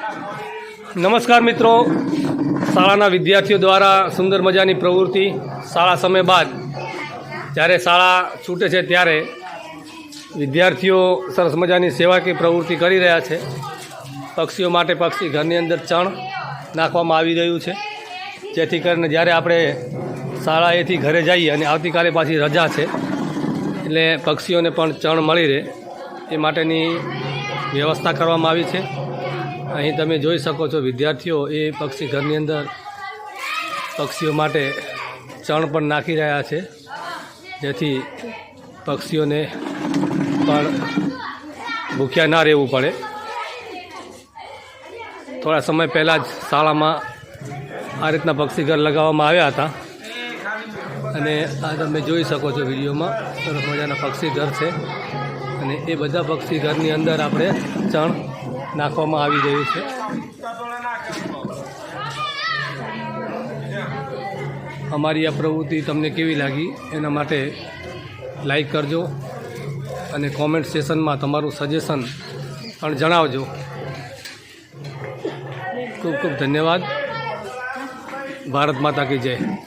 નમસ્કાર મિત્રો. શાળાના વિદ્યાર્થીઓ દ્વારા સુંદર મજાની પ્રવૃત્તિ શાળા સમય બાદ. જ્યારે શાળા છૂટે છે ત્યારે વિદ્યાર્થીઓ સરસ મજાની સેવાકીય પ્રવૃત્તિ કરી રહ્યા છે. પક્ષીઓ માટે પક્ષી ઘરની અંદર ચણ નાખવામાં આવી રહ્યું છે. જેથી કરીને જ્યારે આપણે શાળાએથી ઘરે જઈએ અને આવતીકાલે પાછી રજા છે, એટલે પક્ષીઓને પણ ચણ મળી રહે. એ માટેની વ્યવસ્થા કરવામાં આવી છે. અહીં તમે જોઈ શકો છો વિદ્યાર્થીઓ એ પક્ષી ઘરની અંદર પક્ષીઓ માટે ચણ પણ નાખી રહ્યા છે. જેથી પક્ષીઓને પણ ભૂખ્યા ના રહેવું પડે. થોડા સમય પહેલાં જ શાળામાં આ રીતના પક્ષી ઘર લગાવવામાં આવ્યા હતા. અને આ તમે જોઈ શકો છો વિડીયોમાં, સરસ મજાના પક્ષી ઘર છે. અને એ બધા પક્ષી ઘરની અંદર આપણે ચણ નાખવામાં આવી રહ્યું છે. અમારી આ પ્રવૃત્તિ તમને કેવી લાગી એના માટે લાઈક કરજો અને કોમેન્ટ સેશનમાં તમારું સજેશન પણ જણાવજો. ખૂબ ખૂબ ધન્યવાદ. ભારત માતા કી જય.